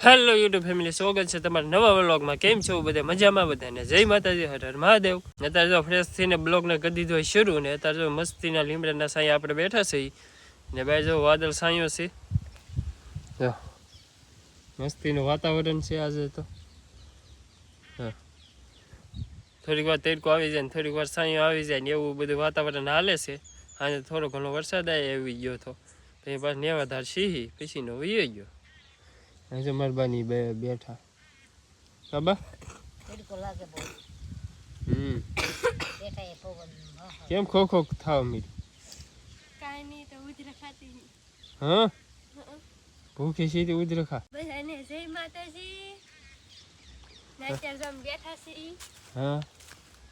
Hello YouTube family સ્વાગત છે તમારા નવા વ્લોગમાં. કેમ છો બધા? મજામાં બધાને જય માતાજી, હર હર મહાદેવ. અત્યારે જો ફ્રેશ થઈને બ્લોગને કરી દીધો હોય શરૂ ને, અત્યારે જો મસ્તીના લીમડાના સાંઈ આપણે બેઠા છીએ ને ભાઈ જો વાદળ સાંયો છે. જો, મસ્તીનું વાતાવરણ છે આજે તો. થોડીક વાર તડકો આવી જાય ને થોડીક વાર સાંયો આવી જાય ને એવું બધું વાતાવરણ હાલે છે. આજે થોડો ઘણો વરસાદ આવી ગયો તો. પછી પાછું નેવાધાર સિંહી પછીનો વયો ગયો. આજે મરબાની બે બેઠા. બહુ હમ. બેઠા. કેમ ખો ખો થાવ મીરી કાંઈ નહીં તો ઉધરા ખાતી નહીં. હા? છે સીધી ઉધર ખા. બધાને જય માતાજી. ને અત્યારે જો અમે બેઠા છે હા.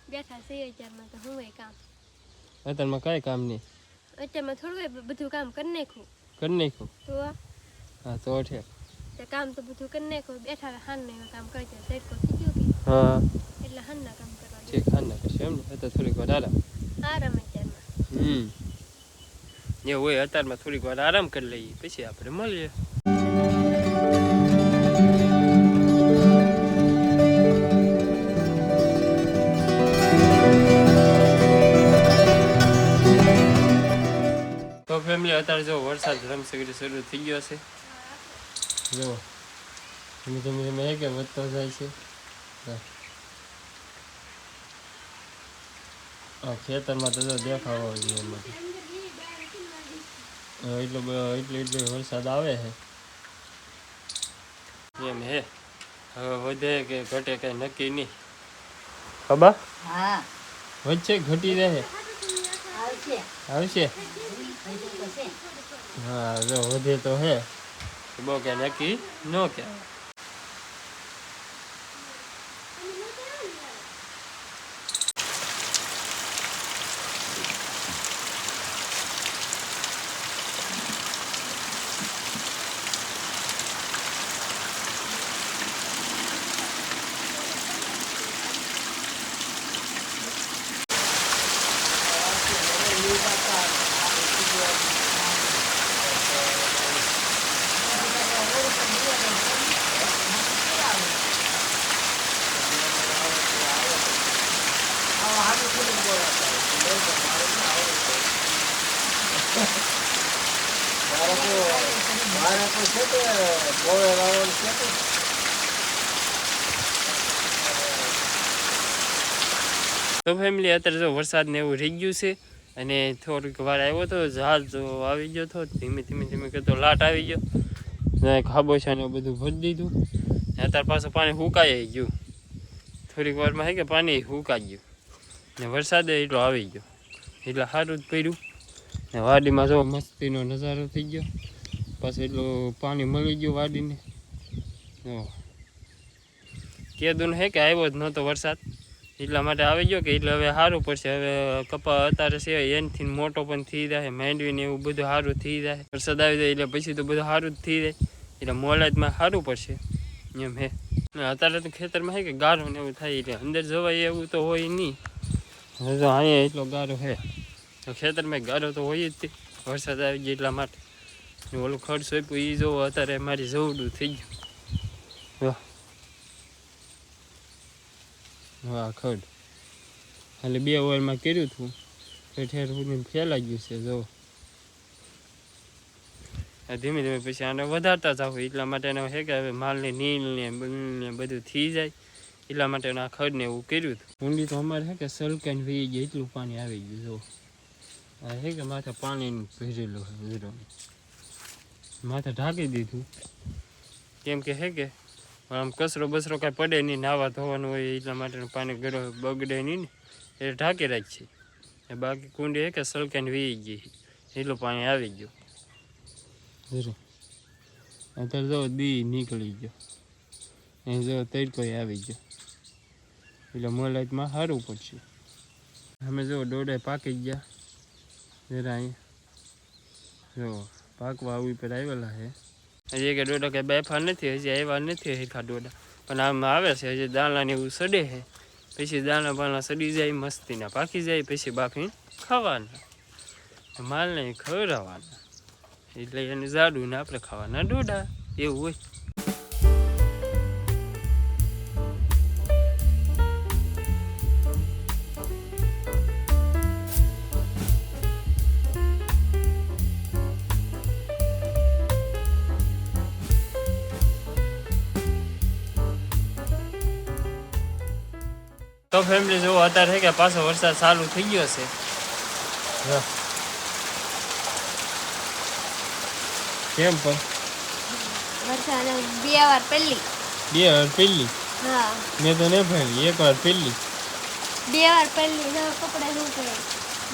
બેઠા છે અત્યારમાં તો હું કામ? અત્યારમાં કાંઈ કામ નહીં. અત્યારમાં થોડું બધું કામ કરી નાખું કરી નાખું તો હા તો ઠે તે કામ તો બધું કરી નાખ્યું. બેઠા હાનના કામ કરી દે. તડકો થઈ ગયો કે? હા. એટલે હાનના કામ કરવા ઠીક હાન ના કરશે એમ ને? અત્યારે થોડીક વાર આરામ. આરામ અત્યારમાં હમ. એવું હોય અત્યારમાં થોડીક વાર આરામ કરી લઈએ પછી આપણે મળીએ. તો ફેમિલી અત્યારે જો વરસાદ રમસગડી શરૂ થઈ ગયો છે. જો ધીમે ધીમે ધીમે કે વધતો જાય છે? ખેતરમાં તો દેખાવો જોઈએ એમાંથી. એટલો એટલો એટલો વરસાદ આવે છે એમ હે? હવે વધે કે ઘટે કઈ નક્કી નહીં? ખબર? વચ્ચે ઘટી રહે? આવશે. હા જો વધે તો હે. બહુ કે નક્કી ન તો ફેમિલી અત્યારે જો વરસાદ ને એવું રહી ગયું છે અને થોડીક વાર આવ્યો તો જહાજ આવી ગયો તો ધીમે ધીમે ધીમે કરતો લાટ આવી ગયો. ખાબોચા ને બધું ભરી દીધું. અત્યારે પાછું પાણી હુકાઈ ગયું. થોડીક વારમાં હે કે પાણી હુકાઈ ગયું. ને વરસાદ એટલો આવી ગયો. એટલે સારું જ પડ્યું. ને વાડીમાં જો મસ્તીનો નજારો થઈ ગયો. પછી એટલું પાણી મળી ગયું વાડીને. જો કેદું હે કે આવ્યો જ નહોતો વરસાદ. એટલા માટે આવી ગયો કે એટલે હવે સારું પડશે. હવે કપા અત્યારે છે એનથી મોટો પણ થઈ જાય માંડવીને એવું બધું સારું થઈ જાય વરસાદ આવી જાય એટલે પછી તો બધું સારું જ થઈ જાય. એટલે મોલાદમાં સારું પડશે. એમ હે. અત્યારે તો ખેતરમાં હે કે ગારો ને એવું થાય, એટલે અંદર જવાય એવું તો હોય નહીં. હજુ અહીંયા એટલો ગારો હે. તો ખેતરમાં ગારો તો હોય જ તે. વરસાદ આવી ગયો એટલા માટે. ઓલું ખડ સોંપ્યું એ જોવો, અત્યારે મારી જવડું થઈ ગયું. વાહ. ખડ. એટલે બે ઓવરમાં કર્યું હતું ઠેર સુધી ફેલાઈ ગયું છે જો ધીમે ધીમે પછી આને વધારતા જાવ એટલા માટે એને હે કે હવે માલને નીલ ને ને બધું થઈ જાય. એટલા માટે આ ખડને એવું કર્યું હતું ઊંડી તો અમારે હે કે સલકાઈને વી ગઈ, એટલું પાણી આવી ગયું જો છે કે માથે પાણી ભરેલું હીરો. માથે ઢાંકી દીધું. કેમ કે હે કે આમ કચરો બસરો કાંઈ પડે નહીં, નાવા ધોવાનું હોય એટલા માટેનું પાણી ગરો બગડે નહીં ને એ ઢાંકી રાખીએ. એ બાકી કુંડી હે કે સલકાઈને વી ગઈ. એટલું પાણી આવી ગયું. હીરો, અત્યારે જો દી નીકળી ગયો. એ જો તડકો આવી ગયો. એટલે મોલાઈટમાં સારું પડશે. અમે જો દોડે પાકી ગયા. જરા અહીં. જો, પાકવા આવી પર આવેલા છે. હજી કે ડોડા કે બેફા નથી, હજી આવ્યા નથી હેઠા ડોડા પણ આમાં આવે છે, હજી દાણાને એવું સડે છે. પછી દાણા બાણા સડી જાય મસ્તીના પાકી જાય, પછી બાફી ખાવાના. માલને ખવડાવવાના. એટલે એને જાડું ને આપણે ખાવાના ડોડા એવું હોય. તો ફેમિલી જોવો અત્યારે કે પાછો વરસાદ ચાલુ થઈ ગયો છે. કેમ પણ? વરસાદ બે વાર પહેલી. બે વાર પેલી હા. મેં તો નહીં ભરી એક વાર પેલી બે વાર પહેલી ના કપડા શું કરે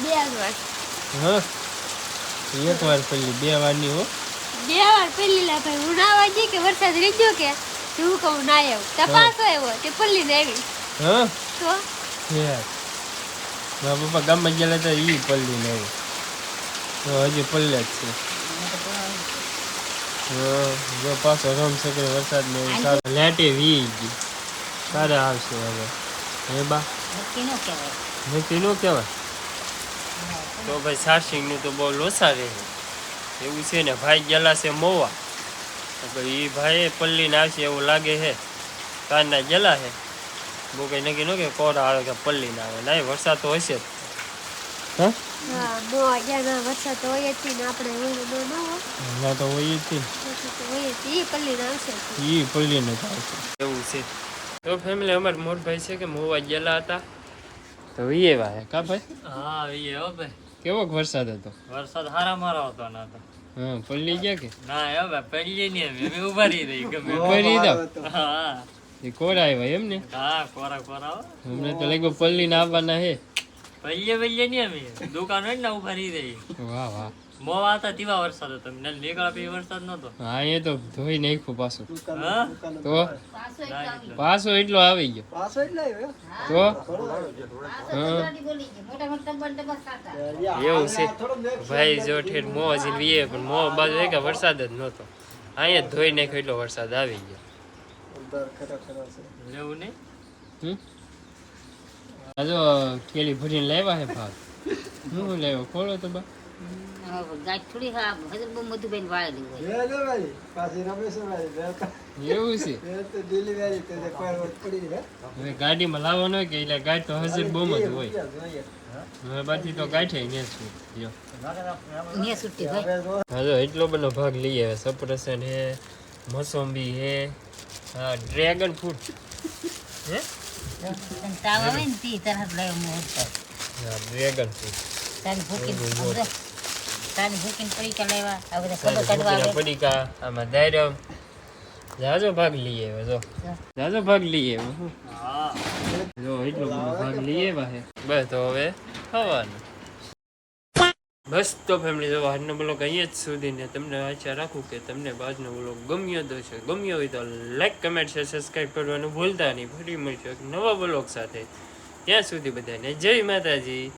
બે વાર. હા. એક વાર પહેલી બે વારની હો. બે વાર પેલી લા ભાઈ હું નાવા ગઈ કે વરસાદ રીજ્યો કે? હું કહું ના આવ્યો તપાસો આવ્યો તે પલ્લી ને આવી. હા તો યાર મારા પપ્પા ગામમાં ગયેલા હતા એ પલ્લી ને આવ્યો તો હજી પલ્લે જ છે હા જો પાછો રમ છે કે વરસાદ ને એવું સારું લાટે વી ગઈ સારા આવશે હવે હે બા નક્કી ન કહેવાય નક્કી ન કહેવાય તો ભાઈ સારસિંગનું તો બહુ લોસા રહે એવું છે ને ભાઈ ગયેલા છે મોવા તો એ ભાઈ પલ્લીને આવશે એવું લાગે છે કારના ગયેલા છે બહુ કંઈ નક્કી ન કે કોરા આવે કે પલ્લીને આવે. ના વરસાદ તો હશે જ. હા? નો વરસાદ તો હોય જ ને આપણે હોય નો ન હોય. ના તો હોય જ નહીં વરસાદ તો હોય જ ઈ પલ્લી ને આવશે જ. એ પલ્લીને આવશે. એવું છે. તો ફેમિલી અમાર મોટભાઈ છે કે મોવા ગયેલા હતા? તો એ ભાઈ કા ભાઈ? હા એ હો ભાઈ. કેવો વરસાદ હતો? વરસાદ હારા મારા હતો ના તો હા પલ્લી ગયા કે? ના હે ભાઈ પડી નહીં એમ એમ ઊભા રહી રહી ગમે. હા. એ કોરા આવ્યા એમ ને? હા કોરા કોરા હમણાં અમને તો લાગ્યું પલ્લીને આવવાના હે. પલ્લે પલ્લે નહીં અમે દુકાન હોય ને ઊભા રહી રહી વાહ વાહ. મોવા હતા તેવા વરસાદ હતો. નલ નીકળા પછી વરસાદ નતો હા એ તો ધોઈ નાખ્યું પાછું. હા? તો? પાછો એટલો આવી પાછો એટલો આવ્યો ગયો તો? એવું છે. ભાઈ જો ઠેર મોં હજી વીએ પણ મોં બાજુ એક વરસાદ જ નહોતો. અહીંયા ધોઈ નાખ્યો એટલો વરસાદ આવી ગયો. લેવું નહીં? હમ? આ કેલી ભરીને લાવ્યા હે ભાગ. હું લાવ્યો? ખોલો તો બા. ગાય છે? ગાડીમાં લાવવાનો હોય કે એટલે ગાડી તો હજુ બહુ જ હોય. હવે બાકી તો ગાંઠે ને છું છૂટી એટલો બધો ભાગ લઈએ સપરસન હે મોસંબી હે હા ડ્રેગન ફ્રૂટ હે? તાવ આવે ને તી તરત લઈ હું હા ડ્રેગન ફ્રૂટ તારી ભૂકીને તારી સમજો. પડીકા લાવ્યા આ બધા ખબર કાઢવા આવે. પડીકા આમાં દાયરમ જાજો ભાગ લઈએ હવે જો. જાજો ભાગ લઈએ હા જો. એટલો બધો ભાગ લઈએ વાહે બસ તો હવે ખાવાનું. બસ તો ફેમિલી જો આજનો બ્લોગ અહીંયા જ સુધી ને તમને આશા રાખું કે તમને આજનો બ્લોગ ગમ્યો તો છે ગમ્યો હોય તો લાઈક કમેન્ટ છે સબસ્ક્રાઈબ કરવાનું ભૂલતા નહીં. ફરી મળશું એક નવા બ્લોગ સાથે. ત્યાં સુધી બધાને જય માતાજી.